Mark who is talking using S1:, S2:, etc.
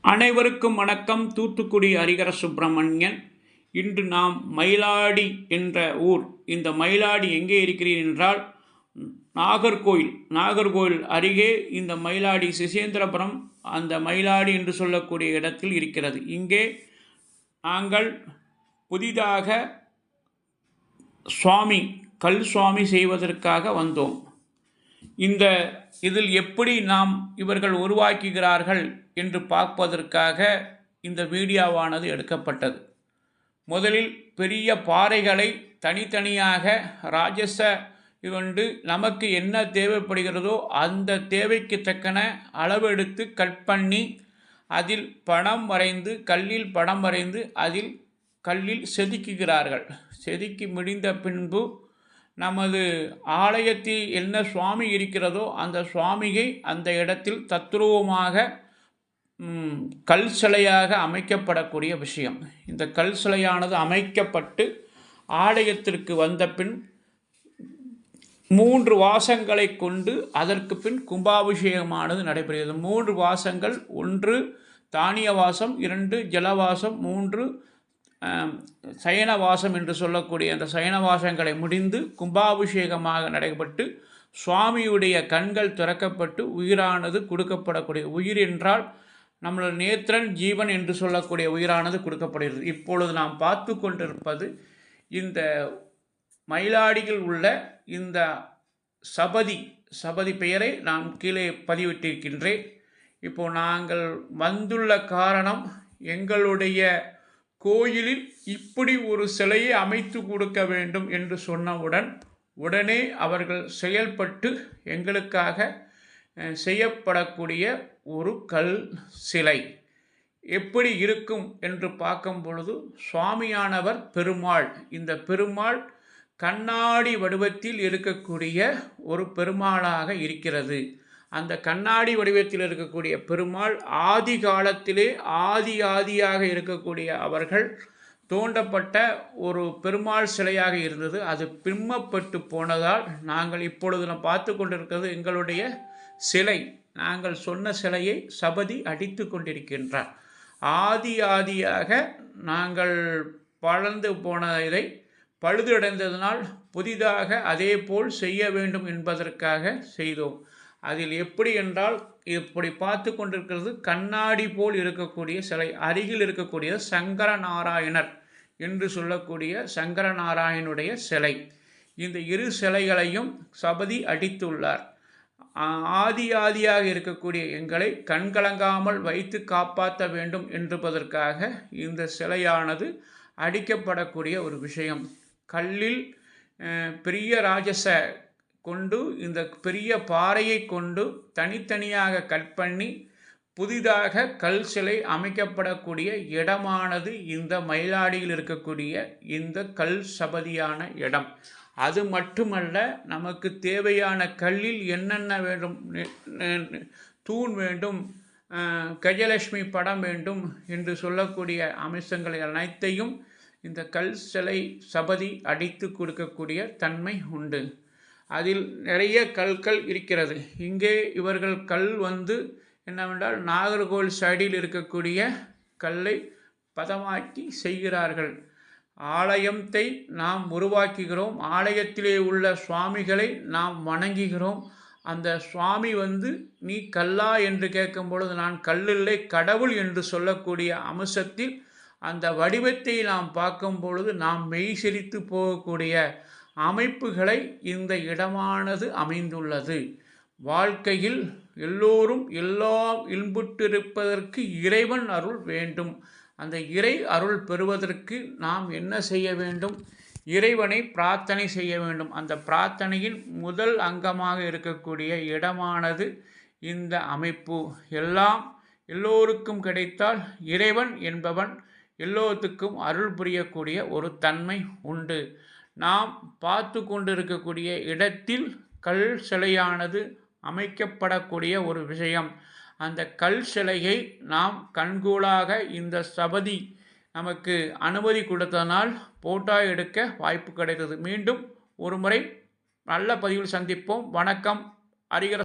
S1: அனைவருக்கும் வணக்கம். தூத்துக்குடி ஹரிகர சுப்பிரமணியன். இன்று நாம் மயிலாடி என்ற ஊர் இந்த மயிலாடி எங்கே இருக்கிறீர் என்றால் நாகர்கோயில் நாகர்கோயில் அருகே இந்த மயிலாடி சிசேந்திரபுரம் அந்த மயிலாடி என்று சொல்லக்கூடிய இடத்தில் இருக்கிறது. இங்கே நாங்கள் புதிதாக சுவாமி கல் சுவாமி செய்வதற்காக வந்தோம். இந்த இதில் எப்படி நாம் இவர்கள் உருவாக்குகிறார்கள் என்று பார்ப்பதற்காக இந்த வீடியோவானது எடுக்கப்பட்டது. முதலில் பெரிய பாறைகளை தனித்தனியாக ராஜச கொண்டு நமக்கு என்ன தேவைப்படுகிறதோ அந்த தேவைக்கு தக்கன அளவெடுத்து கட் பண்ணி அதில் படம் வரைந்து கல்லில் படம் வரைந்து அதில் கல்லில் செதுக்குகிறார்கள். செதுக்கி முடிந்த பின்பு நமது ஆலயத்தில் என்ன சுவாமி இருக்கிறதோ அந்த சுவாமியை அந்த இடத்தில் தத்ரூபமாக கல் சிலையாக அமைக்கப்படக்கூடிய விஷயம். இந்த கல் சிலையானது அமைக்கப்பட்டு ஆலயத்திற்கு வந்த பின் மூன்று வாசங்களை கொண்டு அதற்கு பின் கும்பாபிஷேகமானது நடைபெறுகிறது. மூன்று வாசங்கள் ஒன்று தானிய வாசம் இரண்டு ஜலவாசம் மூன்று சயன சயனவாசம் என்று சொல்லக்கூடிய அந்த சயனவாசங்களை முடிந்து கும்பாபிஷேகமாக நடைபெற்று சுவாமியுடைய கண்கள் திறக்கப்பட்டு உயிரானது கொடுக்கப்படக்கூடிய உயிர் என்றால் நம்மளோட நேத்திரன் ஜீவன் என்று சொல்லக்கூடிய உயிரானது கொடுக்கப்படுகிறது. இப்பொழுது நாம் பார்த்து கொண்டிருப்பது இந்த மயிலாடியில் உள்ள இந்த சபதி சபதி பெயரை நான் கீழே பதிவிட்டிருக்கின்றேன். இப்போ நாங்கள் வந்துள்ள காரணம் எங்களுடைய கோயிலில் இப்படி ஒரு சிலையை அமைத்து கொடுக்க வேண்டும் என்று சொன்னவுடன் உடனே அவர்கள் செயல்பட்டு எங்களுக்காக செய்யப்படக்கூடிய ஒரு கல் சிலை. எப்படி இருக்கும் என்று பார்க்கும் பொழுது சுவாமியானவர் பெருமாள் இந்த பெருமாள் கண்ணாடி வடிவத்தில் இருக்கக்கூடிய ஒரு பெருமாளாக இருக்கிறது. அந்த கண்ணாடி வடிவத்தில் இருக்கக்கூடிய பெருமாள் ஆதி காலத்திலே ஆதி ஆதியாக இருக்கக்கூடிய அவர்கள் தோண்டப்பட்ட ஒரு பெருமாள் சிலையாக இருந்தது. அது பிம்மப்பட்டு போனதால் நாங்கள் இப்பொழுது நாம் பார்த்து கொண்டிருக்கிறது எங்களுடைய சிலை. நாங்கள் சொன்ன சிலையை சபதி அடித்து கொண்டிருக்கின்றார். ஆதி ஆதியாக நாங்கள் பழந்து போன இதை பழுதடைந்ததனால் புதிதாக அதே போல் செய்ய வேண்டும் என்பதற்காக செய்தோம். அதில் எப்படி என்றால் இப்படி பார்த்து கொண்டிருக்கிறது கண்ணாடி போல் இருக்கக்கூடிய சிலை அருகில் இருக்கக்கூடிய சங்கர நாராயணர் என்று சொல்லக்கூடிய சங்கரநாராயணனுடைய சிலை. இந்த இரு சிலைகளையும் சபதி அடித்துள்ளார். ஆதி ஆதியாக இருக்கக்கூடிய எங்களை கண்கலங்காமல் வைத்து காப்பாற்ற வேண்டும் என்பதற்காக இந்த சிலையானது அடிக்கப்படக்கூடிய ஒரு விஷயம். கல்லில் பெரிய ராஜச கொண்டு இந்த பெரிய பாறையை கொண்டு தனித்தனியாக கட் பண்ணி புதிதாக கல் சிலை அமைக்கப்படக்கூடிய இடமானது இந்த மயிலாடியில் இருக்கக்கூடிய இந்த கல் சபதியான இடம். அது மட்டுமல்ல நமக்கு தேவையான கல்லில் என்னென்ன வேண்டும்? தூண் வேண்டும் கஜலட்சுமி படம் வேண்டும் என்று சொல்லக்கூடிய அம்சங்களை அனைத்தையும் இந்த கல் சிலை சபதி அடித்து கொடுக்கக்கூடிய தன்மை உண்டு. அதில் நிறைய கற்கள் இருக்கிறது. இங்கே இவர்கள் கல் வந்து என்னவென்றால் நாகர்கோவில் சைடில் இருக்கக்கூடிய கல்லை பதமாக்கி செய்கிறார்கள். ஆலயத்தை நாம் உருவாக்குகிறோம். ஆலயத்திலே உள்ள சுவாமிகளை நாம் வணங்குகிறோம். அந்த சுவாமி வந்து நீ கல்லா என்று கேட்கும் பொழுது நான் கல்லில்லை கடவுள் என்று சொல்லக்கூடிய அம்சத்தில் அந்த வடிவத்தை நாம் பார்க்கும் பொழுது நாம் மெய் செழித்து போகக்கூடிய அமைப்புகளை இந்த இடமானது அமைந்துள்ளது. வாழ்க்கையில் எல்லோரும் எல்லாம் இன்புற்றிருப்பதற்கு இறைவன் அருள் வேண்டும். அந்த இறை அருள் பெறுவதற்கு நாம் என்ன செய்ய வேண்டும்? இறைவனை பிரார்த்தனை செய்ய வேண்டும். அந்த பிரார்த்தனையின் முதல் அங்கமாக இருக்கக்கூடிய இடமானது இந்த அமைப்பு. எல்லாம் எல்லோருக்கும் கிடைத்தால் இறைவன் என்பவன் எல்லோத்துக்கும் அருள் புரியக்கூடிய ஒரு தன்மை உண்டு. நாம் பார்த்து கொண்டிருக்கக்கூடிய இடத்தில் கல் சிலையானது அமைக்கப்படக்கூடிய ஒரு விஷயம். அந்த கல் சிலையை நாம் கண்கூடாக இந்த சபதி நமக்கு அனுமதி கொடுத்ததனால் போட்டோ எடுக்க வாய்ப்பு கிடைத்தது. மீண்டும் ஒரு முறை நல்ல பதிவில் சந்திப்போம். வணக்கம். அறிகிற